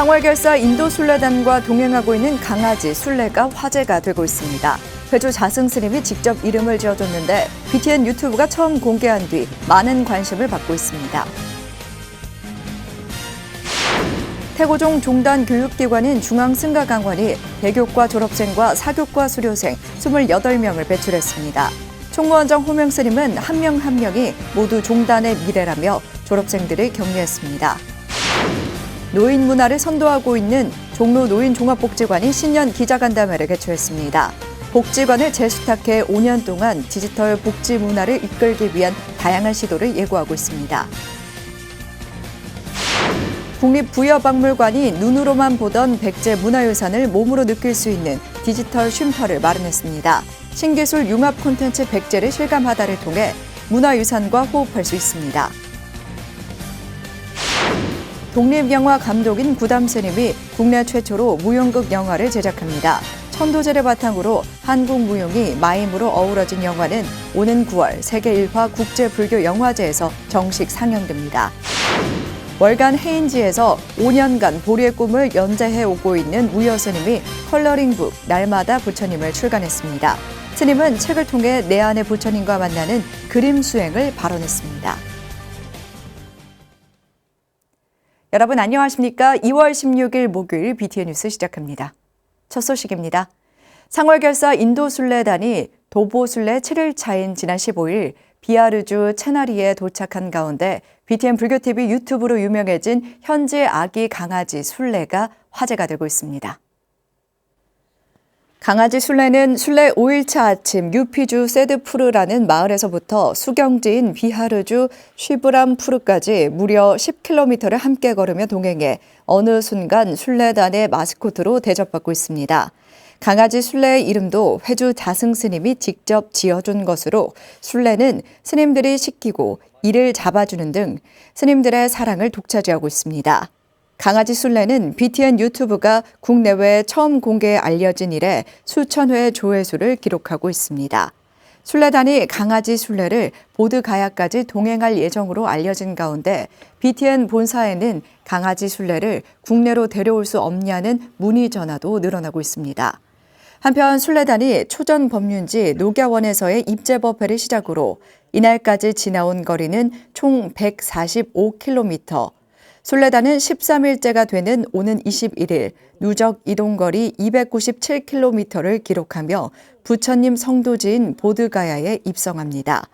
상월결사 인도 순례단과 동행하고 있는 강아지 순례가 화제가 되고 있습니다. 회주 자승 스님이 직접 이름을 지어줬는데 BTN 유튜브가 처음 공개한 뒤 많은 관심을 받고 있습니다. 태고종 종단 교육기관인 중앙승가강원이 대교과 졸업생과 사교과 수료생 28명을 배출했습니다. 총무원장 호명 스님은 한 명한 명이 모두 종단의 미래라며 졸업생들을 격려했습니다. 노인 문화를 선도하고 있는 종로 노인종합복지관이 신년 기자간담회를 개최했습니다. 복지관을 재수탁해 5년 동안 디지털 복지 문화를 이끌기 위한 다양한 시도를 예고하고 있습니다. 국립부여박물관이 눈으로만 보던 백제 문화유산을 몸으로 느낄 수 있는 디지털 쉼터를 마련했습니다. 신기술 융합 콘텐츠 백제를 실감하다를 통해 문화유산과 호흡할 수 있습니다. 독립영화 감독인 구담스님이 국내 최초로 무용극 영화를 제작합니다. 천도제를 바탕으로 한국 무용이 마임으로 어우러진 영화는 오는 9월 세계 1화 국제불교영화제에서 정식 상영됩니다. 월간 해인지에서 5년간 보리의 꿈을 연재해 오고 있는 무여 스님이 컬러링북 날마다 부처님을 출간했습니다. 스님은 책을 통해 내 안의 부처님과 만나는 그림 수행을 발언했습니다. 여러분 안녕하십니까? 2월 16일 목요일 BTN 뉴스 시작합니다. 첫 소식입니다. 상월결사 인도순례단이 도보순례 7일 차인 지난 15일 비아르주 채나리에 도착한 가운데 BTN 불교TV 유튜브로 유명해진 현지 아기 강아지 순례가 화제가 되고 있습니다. 강아지 순례는 순례 5일차 아침 유피주 세드푸르라는 마을에서부터 수경지인 비하르주 쉬브람푸르까지 무려 10km를 함께 걸으며 동행해 어느 순간 순례단의 마스코트로 대접받고 있습니다. 강아지 순례의 이름도 회주 자승 스님이 직접 지어준 것으로 순례는 스님들이 시키고 이를 잡아주는 등 스님들의 사랑을 독차지하고 있습니다. 강아지 순례는 BTN 유튜브가 국내외 처음 공개해 알려진 이래 수천 회 조회수를 기록하고 있습니다. 순례단이 강아지 순례를 보드 가야까지 동행할 예정으로 알려진 가운데 BTN 본사에는 강아지 순례를 국내로 데려올 수 없냐는 문의 전화도 늘어나고 있습니다. 한편 순례단이 초전 법륜지 녹야원에서의 입제법 회를 시작으로 이날까지 지나온 거리는 총 145km, 순례단은 13일째가 되는 오는 21일 누적 이동거리 297km를 기록하며 부처님 성도지인 보드가야에 입성합니다.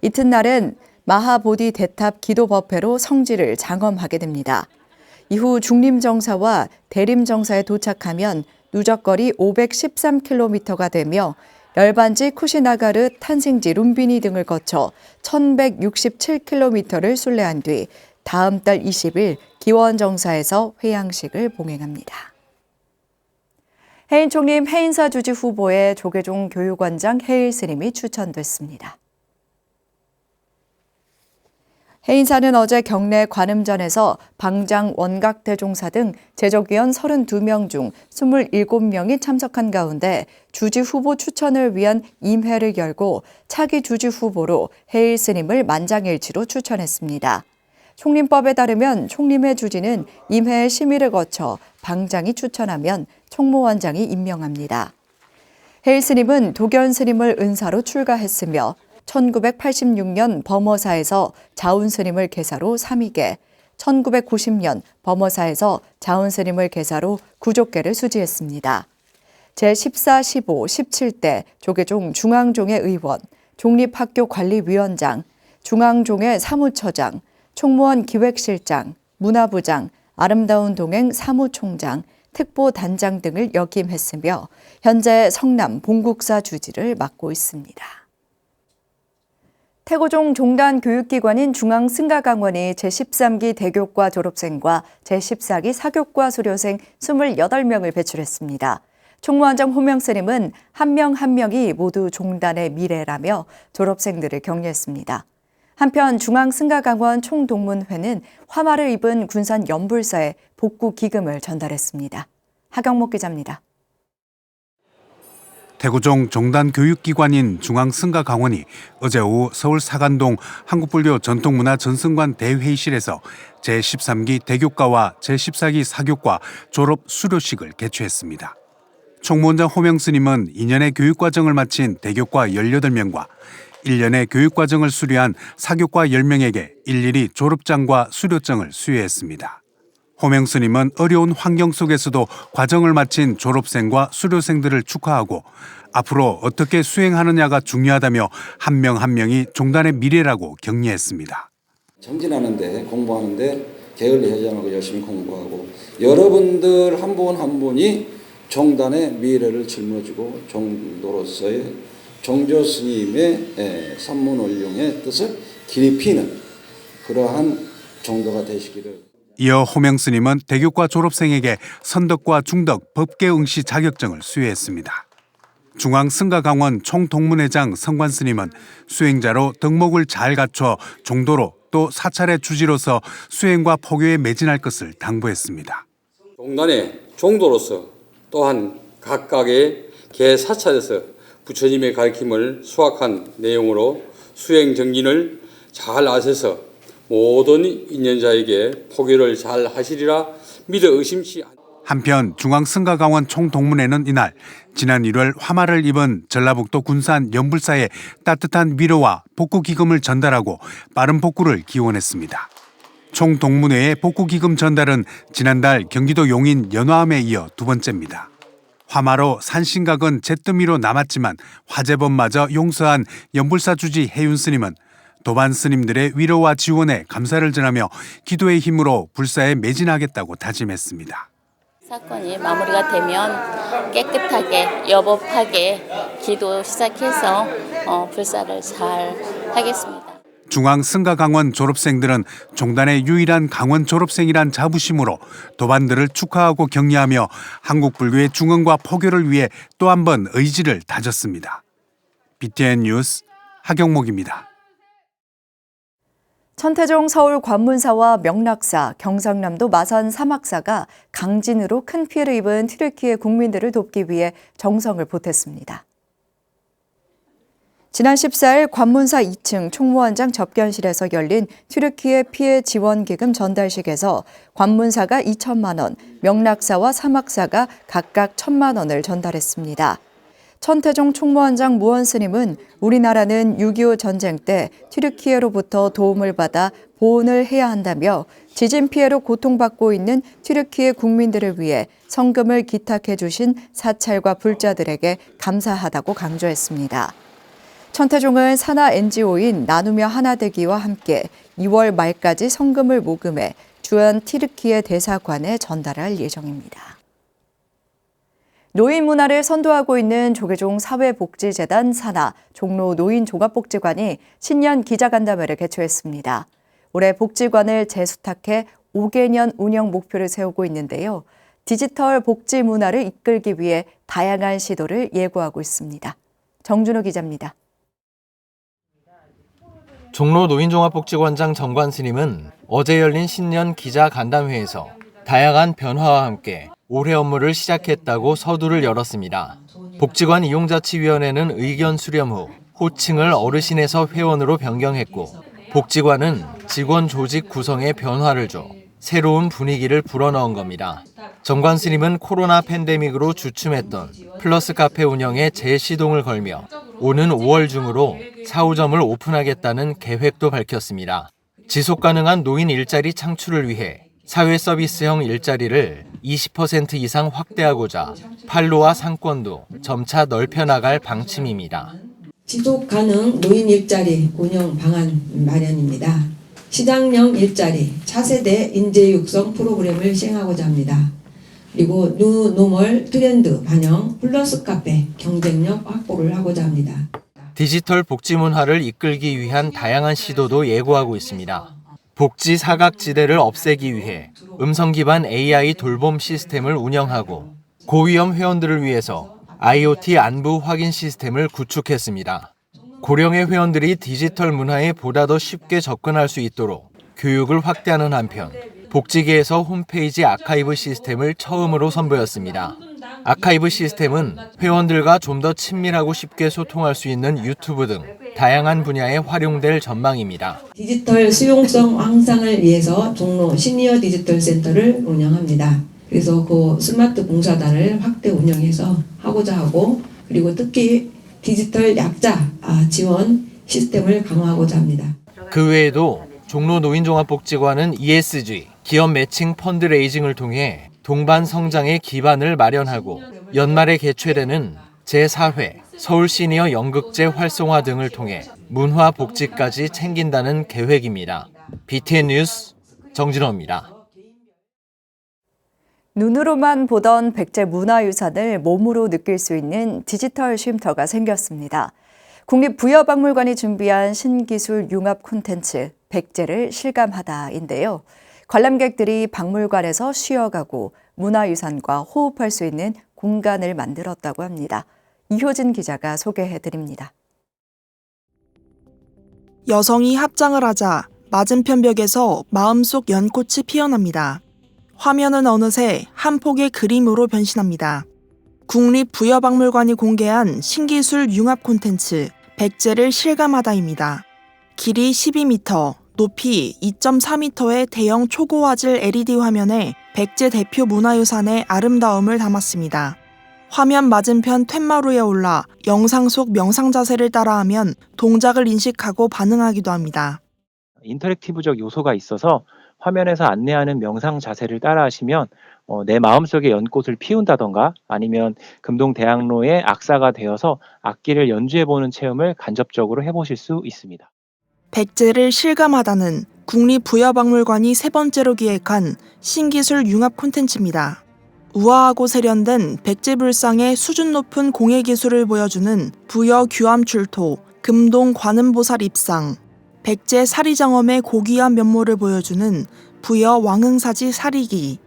이튿날은 마하보디 대탑 기도법회로 성지를 장엄하게 됩니다. 이후 중림정사와 대림정사에 도착하면 누적거리 513km가 되며 열반지 쿠시나가르 탄생지 룸비니 등을 거쳐 1167km를 순례한 뒤 다음 달 20일 기원정사에서 회양식을 봉행합니다. 해인 총림 해인사 주지 후보에 조계종 교육원장 해일 스님이 추천됐습니다. 해인사는 어제 경내 관음전에서 방장 원각대종사 등 제적위원 32명 중 27명이 참석한 가운데 주지 후보 추천을 위한 임회를 열고 차기 주지 후보로 해일 스님을 만장일치로 추천했습니다. 총림법에 따르면 총림의 주지는 임회 심의를 거쳐 방장이 추천하면 총무원장이 임명합니다. 해일 스님은 도견 스님을 은사로 출가했으며 1986년 범어사에서 자운 스님을 계사로 3위계, 1990년 범어사에서 자운 스님을 계사로 구족계를 수지했습니다. 제14, 15, 17대 조계종 중앙종의 의원, 종립학교관리위원장, 중앙종의 사무처장, 총무원 기획실장, 문화부장, 아름다운 동행 사무총장, 특보단장 등을 역임했으며 현재 성남 봉국사 주지를 맡고 있습니다. 태고종 종단 교육기관인 중앙승가강원이 제13기 대교과 졸업생과 제14기 사교과 수료생 28명을 배출했습니다. 총무원장 호명스님은 한 명 한 명이 모두 종단의 미래라며 졸업생들을 격려했습니다. 한편 중앙승가강원 총동문회는 화마를 입은 군산 연불사에 복구 기금을 전달했습니다. 하경목 기자입니다. 태구종 종단 교육기관인 중앙승가강원이 어제 오후 서울 사간동 한국불교 전통문화 전승관 대회의실에서 제13기 대교과와 제14기 사교과 졸업 수료식을 개최했습니다. 총무원장 호명 스님은 2년의 교육과정을 마친 대교과 18명과 1년의 교육과정을 수료한 사교과 10명에게 일일이 졸업장과 수료증을 수여했습니다. 호명 스님은 어려운 환경 속에서도 과정을 마친 졸업생과 수료생들을 축하하고 앞으로 어떻게 수행하느냐가 중요하다며 한 명한 명이 종단의 미래라고 격려했습니다. 정진하는데 공부하는데 게을리 하지 않고 열심히 공부하고 여러분들 한 분한 분이 종단의 미래를 짊어지고 종도로서의 종조 스님의 예, 산문원룡의 뜻을 길이 피는 그러한 종도가 되시기를 이어 호명 스님은 대교과 졸업생에게 선덕과 중덕 법계 응시 자격증을 수여했습니다. 중앙 승가강원 총동문회장 성관 스님은 수행자로 덕목을 잘 갖춰 종도로 또 사찰의 주지로서 수행과 포교에 매진할 것을 당부했습니다. 종단의 종도로서 또한 각각의 개 사찰에서 부처님의 가르침을 수확한 내용으로 수행 정진을 잘 아셔서 모든 인연자에게 포교를 잘 하시리라 믿어 의심치 않. 한편 중앙승가강원 총동문회는 이날 지난 1월 화마를 입은 전라북도 군산 연불사에 따뜻한 위로와 복구 기금을 전달하고 빠른 복구를 기원했습니다. 총동문회의 복구 기금 전달은 지난달 경기도 용인 연화암에 이어 두 번째입니다. 화마로 산신각은 잿더미로 남았지만 화재범마저 용서한 연불사 주지 해윤 스님은 도반 스님들의 위로와 지원에 감사를 전하며 기도의 힘으로 불사에 매진하겠다고 다짐했습니다. 사건이 마무리가 되면 깨끗하게 여법하게 기도 시작해서 어, 불사를 잘 하겠습니다. 중앙 승가강원 졸업생들은 종단의 유일한 강원 졸업생이란 자부심으로 도반들을 축하하고 격려하며 한국 불교의 중흥과 포교를 위해 또 한 번 의지를 다졌습니다. BTN 뉴스 하경목입니다. 천태종 서울 관문사와 명락사, 경상남도 마산 사막사가 강진으로 큰 피해를 입은 튀르키예 국민들을 돕기 위해 정성을 보탰습니다. 지난 14일 관문사 2층 총무원장 접견실에서 열린 튀르키예 피해 지원 기금 전달식에서 관문사가 2천만 원, 명락사와 사막사가 각각 1천만 원을 전달했습니다. 천태종 총무원장 무원 스님은 우리나라는 6.25 전쟁 때 튀르키예로부터 도움을 받아 보훈을 해야 한다며 지진 피해로 고통받고 있는 튀르키예 국민들을 위해 성금을 기탁해 주신 사찰과 불자들에게 감사하다고 강조했습니다. 천태종은 산하 NGO인 나누며 하나되기와 함께 2월 말까지 성금을 모금해 주한 티르키예 대사관에 전달할 예정입니다. 노인 문화를 선도하고 있는 조계종 사회복지재단 산하 종로 노인 종합복지관이 신년 기자간담회를 개최했습니다. 올해 복지관을 재수탁해 5개년 운영 목표를 세우고 있는데요. 디지털 복지 문화를 이끌기 위해 다양한 시도를 예고하고 있습니다. 정준호 기자입니다. 종로 노인종합복지관장 정관 스님은 어제 열린 신년 기자 간담회에서 다양한 변화와 함께 올해 업무를 시작했다고 서두를 열었습니다. 복지관 이용자치위원회는 의견 수렴 후 호칭을 어르신에서 회원으로 변경했고 복지관은 직원 조직 구성에 변화를 줘 새로운 분위기를 불어넣은 겁니다. 정관 스님은 코로나 팬데믹으로 주춤했던 플러스 카페 운영에 재시동을 걸며 오는 5월 중으로 사후점을 오픈하겠다는 계획도 밝혔습니다. 지속 가능한 노인 일자리 창출을 위해 사회 서비스형 일자리를 20% 이상 확대하고자 판로와 상권도 점차 넓혀 나갈 방침입니다. 지속 가능 노인 일자리 운영 방안 마련입니다. 시장형 일자리 차세대 인재 육성 프로그램을 시행하고자 합니다. 그리고 뉴 노멀 트렌드 반영 플러스 카페 경쟁력 확보를 하고자 합니다. 디지털 복지 문화를 이끌기 위한 다양한 시도도 예고하고 있습니다. 복지 사각지대를 없애기 위해 음성 기반 AI 돌봄 시스템을 운영하고 고위험 회원들을 위해서 IoT 안부 확인 시스템을 구축했습니다. 고령의 회원들이 디지털 문화에 보다 더 쉽게 접근할 수 있도록 교육을 확대하는 한편 복지계에서 홈페이지 아카이브 시스템을 처음으로 선보였습니다. 아카이브 시스템은 회원들과 좀 더 친밀하고 쉽게 소통할 수 있는 유튜브 등 다양한 분야에 활용될 전망입니다. 디지털 수용성 향상을 위해서 종로 시니어 디지털 센터를 운영합니다. 그래서 그 스마트 봉사단을 확대 운영해서 하고자 하고 그리고 특히 디지털 약자 아, 지원 시스템을 강화하고자 합니다. 그 외에도 종로 노인종합복지관은 ESG, 기업 매칭 펀드레이징을 통해 동반 성장의 기반을 마련하고 연말에 개최되는 제4회 서울 시니어 연극제 활성화 등을 통해 문화 복지까지 챙긴다는 계획입니다. BTN 뉴스 정진호입니다. 눈으로만 보던 백제 문화유산을 몸으로 느낄 수 있는 디지털 쉼터가 생겼습니다. 국립부여박물관이 준비한 신기술 융합 콘텐츠 백제를 실감하다인데요. 관람객들이 박물관에서 쉬어가고 문화유산과 호흡할 수 있는 공간을 만들었다고 합니다. 이효진 기자가 소개해 드립니다. 여성이 합장을 하자 맞은편 벽에서 마음속 연꽃이 피어납니다. 화면은 어느새 한 폭의 그림으로 변신합니다. 국립부여박물관이 공개한 신기술 융합 콘텐츠 백제를 실감하다입니다. 길이 12m, 높이 2.4m의 대형 초고화질 LED 화면에 백제 대표 문화유산의 아름다움을 담았습니다. 화면 맞은편 툇마루에 올라 영상 속 명상 자세를 따라하면 동작을 인식하고 반응하기도 합니다. 인터랙티브적 요소가 있어서 화면에서 안내하는 명상 자세를 따라 하시면 어, 내 마음속에 연꽃을 피운다던가 아니면 금동 대학로의 악사가 되어서 악기를 연주해보는 체험을 간접적으로 해보실 수 있습니다. 백제를 실감하다는 국립부여박물관이 세 번째로 기획한 신기술 융합 콘텐츠입니다. 우아하고 세련된 백제불상의 수준 높은 공예 기술을 보여주는 부여 규암 출토, 금동 관음보살 입상, 백제 사리장엄의 고귀한 면모를 보여주는 부여 왕흥사지 사리기,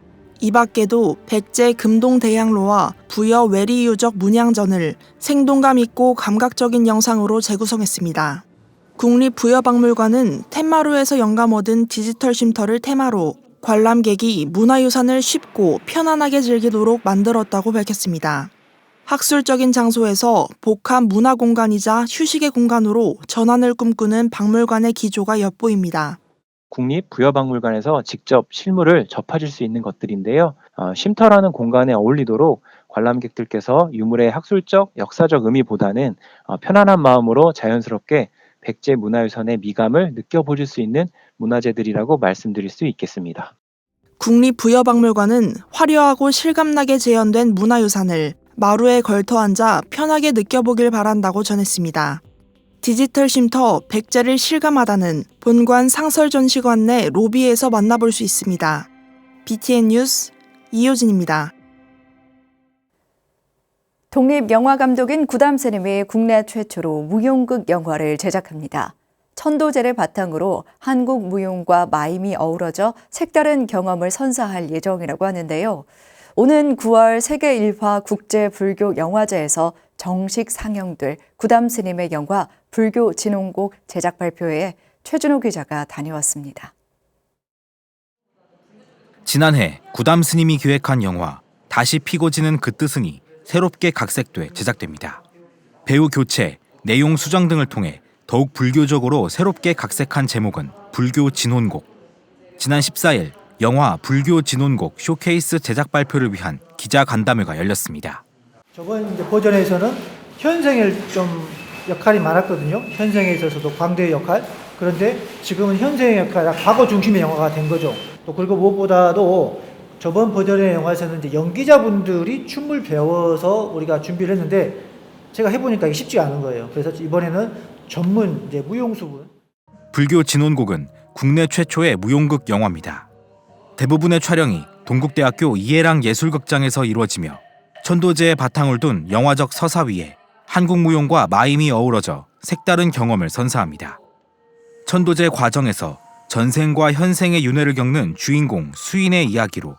이 밖에도 백제 금동대향로와 부여 외리유적 문양전을 생동감 있고 감각적인 영상으로 재구성했습니다. 국립부여박물관은 텐마루에서 영감 얻은 디지털 쉼터를 테마로 관람객이 문화유산을 쉽고 편안하게 즐기도록 만들었다고 밝혔습니다. 학술적인 장소에서 복합 문화 공간이자 휴식의 공간으로 전환을 꿈꾸는 박물관의 기조가 엿보입니다. 국립부여박물관에서 직접 실물을 접하실 수 있는 것들인데요. 어, 쉼터라는 공간에 어울리도록 관람객들께서 유물의 학술적, 역사적 의미보다는 어, 편안한 마음으로 자연스럽게 백제 문화유산의 미감을 느껴보실 수 있는 문화재들이라고 말씀드릴 수 있겠습니다. 국립부여박물관은 화려하고 실감나게 재현된 문화유산을 마루에 걸터 앉아 편하게 느껴보길 바란다고 전했습니다. 디지털 쉼터 백제를 실감하다는 본관 상설 전시관 내 로비에서 만나볼 수 있습니다. BTN 뉴스 이효진입니다. 독립영화감독인 구담스님이 국내 최초로 무용극 영화를 제작합니다. 천도제를 바탕으로 한국 무용과 마임이 어우러져 색다른 경험을 선사할 예정이라고 하는데요. 오는 9월 세계 1화 국제 불교 영화제에서 정식 상영될 구담 스님의 영화 불교 진홍곡 제작 발표회에 최준호 기자가 다녀왔습니다. 지난해 구담 스님이 기획한 영화 다시 피고 지는 그 뜻은이 새롭게 각색돼 제작됩니다. 배우 교체, 내용 수정 등을 통해 더욱 불교적으로 새롭게 각색한 제목은 불교 진혼곡. 지난 14일 영화 불교 진혼곡 쇼케이스 제작 발표를 위한 기자 간담회가 열렸습니다. 저번 이제 버전에서는 현생일 좀 역할이 많았거든요. 현생에 있어서도 광대의 역할. 그런데 지금은 현생의 역할, 과거 중심의 영화가 된 거죠. 또 그리고 무엇보다도 저번 버전의 영화에서는 이제 연기자분들이 춤을 배워서 우리가 준비를 했는데 제가 해보니까 이게 쉽지 않은 거예요. 그래서 이번에는 전문 이제 무용수분. 불교 진혼곡은 국내 최초의 무용극 영화입니다. 대부분의 촬영이 동국대학교 이해랑 예술극장에서 이루어지며 천도제의 바탕을 둔 영화적 서사 위에 한국 무용과 마임이 어우러져 색다른 경험을 선사합니다. 천도제 과정에서 전생과 현생의 윤회를 겪는 주인공 수인의 이야기로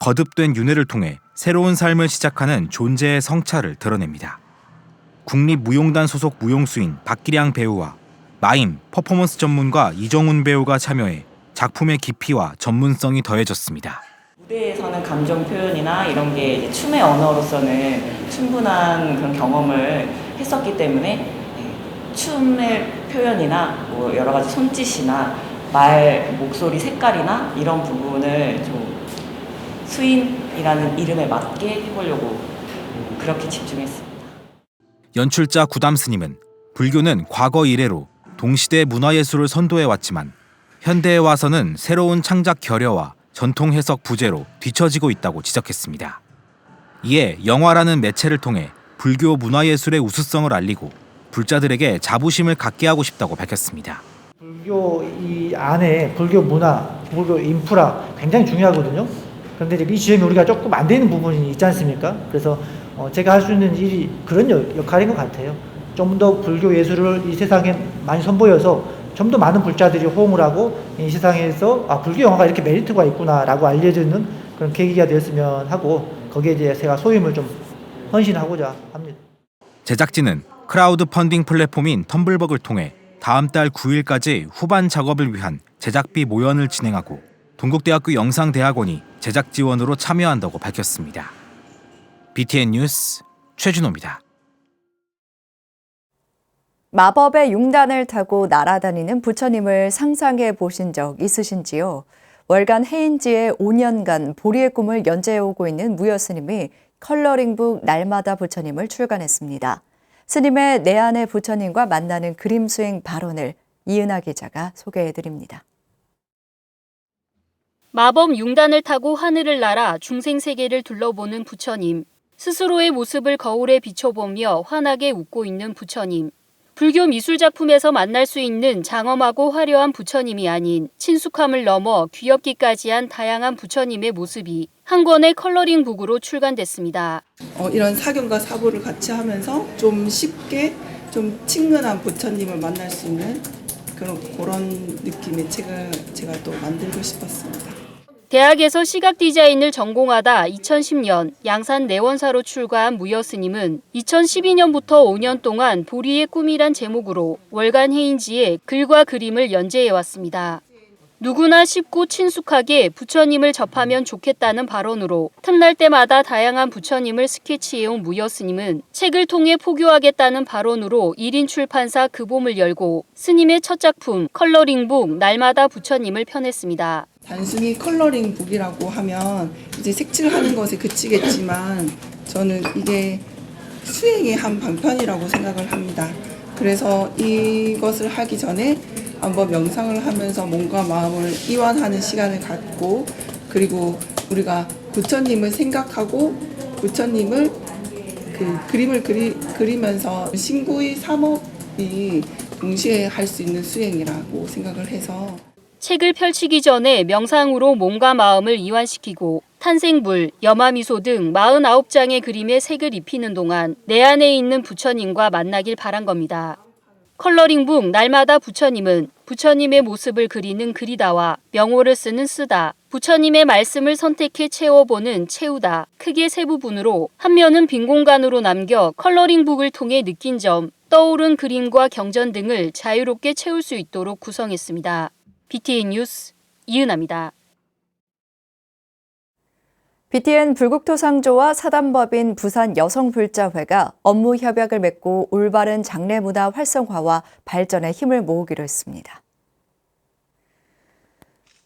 거듭된 윤회를 통해 새로운 삶을 시작하는 존재의 성찰을 드러냅니다. 국립무용단 소속 무용수인 박기량 배우와 마임, 퍼포먼스 전문가 이정훈 배우가 참여해 작품의 깊이와 전문성이 더해졌습니다. 무대에서는 감정 표현이나 이런 게 춤의 언어로서는 충분한 그런 경험을 했었기 때문에 네, 춤의 표현이나 뭐 여러 가지 손짓이나 말 목소리 색깔이나 이런 부분을 좀 수인이라는 이름에 맞게 해보려고 그렇게 집중했습니다. 연출자 구담 스님은 불교는 과거 이래로 동시대 문화예술을 선도해 왔지만 현대에 와서는 새로운 창작 결여와 전통 해석 부재로 뒤처지고 있다고 지적했습니다. 이에 영화라는 매체를 통해 불교 문화예술의 우수성을 알리고 불자들에게 자부심을 갖게 하고 싶다고 밝혔습니다. 불교 이 안에 불교 문화, 불교 인프라 굉장히 중요하거든요. 그런데 이제 이 지점이 우리가 조금 안 되는 부분이 있지 않습니까? 그래서 어, 제가 할 수 있는 일이 그런 역- 역할인 것 같아요. 좀 더 불교 예술을 이 세상에 많이 선보여서 좀 더 많은 불자들이 호응을 하고 이 세상에서 아 불교 영화가 이렇게 메리트가 있구나라고 알려지는 그런 계기가 되었으면 하고 거기에 이제 제가 소임을 좀 헌신하고자 합니다. 제작진은 크라우드 펀딩 플랫폼인 텀블벅을 통해 다음 달 9일까지 후반 작업을 위한 제작비 모연을 진행하고 동국대학교 영상대학원이 제작 지원으로 참여한다고 밝혔습니다. BTN 뉴스 최준호입니다. 마법의 융단을 타고 날아다니는 부처님을 상상해 보신 적 있으신지요? 월간 해인지에 5년간 보리의 꿈을 연재해 오고 있는 무여 스님이 컬러링북 날마다 부처님을 출간했습니다. 스님의 내 안의 부처님과 만나는 그림 수행 발언을 이은하 기자가 소개해 드립니다. 마법 융단을 타고 하늘을 날아 중생 세계를 둘러보는 부처님. 스스로의 모습을 거울에 비춰보며 환하게 웃고 있는 부처님. 불교 미술 작품에서 만날 수 있는 장엄하고 화려한 부처님이 아닌 친숙함을 넘어 귀엽기까지 한 다양한 부처님의 모습이 한 권의 컬러링 북으로 출간됐습니다. 어, 이런 사견과 사보를 같이 하면서 좀 쉽게 좀 친근한 부처님을 만날 수 있는 그런 그런 느낌의 책을 제가 또 만들고 싶었습니다. 대학에서 시각 디자인을 전공하다 2010년 양산 내원사로 출가한 무여 스님은 2012년부터 5년 동안 보리의 꿈이란 제목으로 월간 해인지에 글과 그림을 연재해 왔습니다. 누구나 쉽고 친숙하게 부처님을 접하면 좋겠다는 발언으로 틈날 때마다 다양한 부처님을 스케치해온 무여 스님은 책을 통해 포교하겠다는 발언으로 1인 출판사 그봄을 열고 스님의 첫 작품 컬러링북 날마다 부처님을 펴냈습니다. 단순히 컬러링 북이라고 하면 이제 색칠하는 것에 그치겠지만 저는 이게 수행의 한 방편이라고 생각을 합니다. 그래서 이것을 하기 전에 한번 명상을 하면서 몸과 마음을 이완하는 시간을 갖고 그리고 우리가 부처님을 생각하고 부처님을 그 그림을 그리, 그리면서 신구의 삼업이 동시에 할 수 있는 수행이라고 생각을 해서 책을 펼치기 전에 명상으로 몸과 마음을 이완시키고 탄생불, 염화미소 등 49장의 그림에 색을 입히는 동안 내 안에 있는 부처님과 만나길 바란 겁니다. 컬러링북 날마다 부처님은 부처님의 모습을 그리는 그리다와 명호를 쓰는 쓰다, 부처님의 말씀을 선택해 채워보는 채우다, 크게 세 부분으로 한 면은 빈 공간으로 남겨 컬러링북을 통해 느낀 점, 떠오른 그림과 경전 등을 자유롭게 채울 수 있도록 구성했습니다. BTN 뉴스 이은아입니다. BTN 불국토 상조와 사단법인 부산 여성불자회가 업무 협약을 맺고 올바른 장례 문화 활성화와 발전에 힘을 모으기로 했습니다.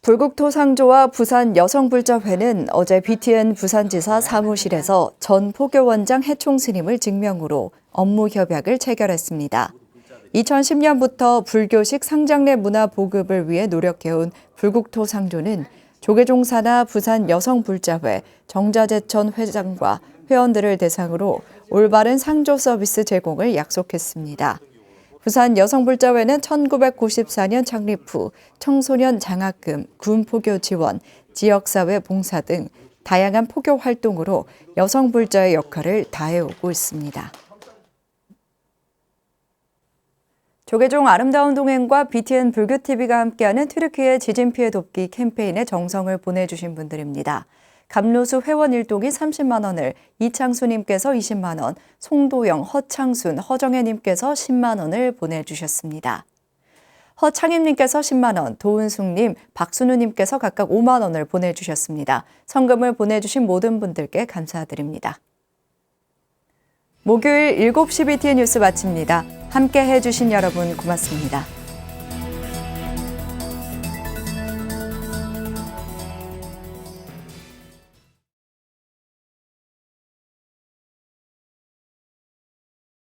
불국토 상조와 부산 여성불자회는 어제 BTN 부산지사 사무실에서 전 포교원장 해총 스님을 증명으로 업무 협약을 체결했습니다. 2010년부터 불교식 상장례 문화 보급을 위해 노력해온 불국토 상조는 조계종 사나 부산 여성불자회 정자재천 회장과 회원들을 대상으로 올바른 상조 서비스 제공을 약속했습니다. 부산 여성불자회는 1994년 창립 후 청소년 장학금, 군포교 지원, 지역사회 봉사 등 다양한 포교 활동으로 여성불자의 역할을 다해오고 있습니다. 조계종 아름다운 동행과 BTN 불교TV가 함께하는 튀르키예 지진 피해 돕기 캠페인에 정성을 보내주신 분들입니다. 감로수 회원 일동이 30만 원을 이창수님께서 20만 원, 송도영, 허창순, 허정혜님께서 10만 원을 보내주셨습니다. 허창임님께서 10만 원, 도은숙님, 박순우님께서 각각 5만 원을 보내주셨습니다. 성금을 보내주신 모든 분들께 감사드립니다. 목요일 7시 BTN 뉴스 마칩니다. 함께 해주신 여러분 고맙습니다.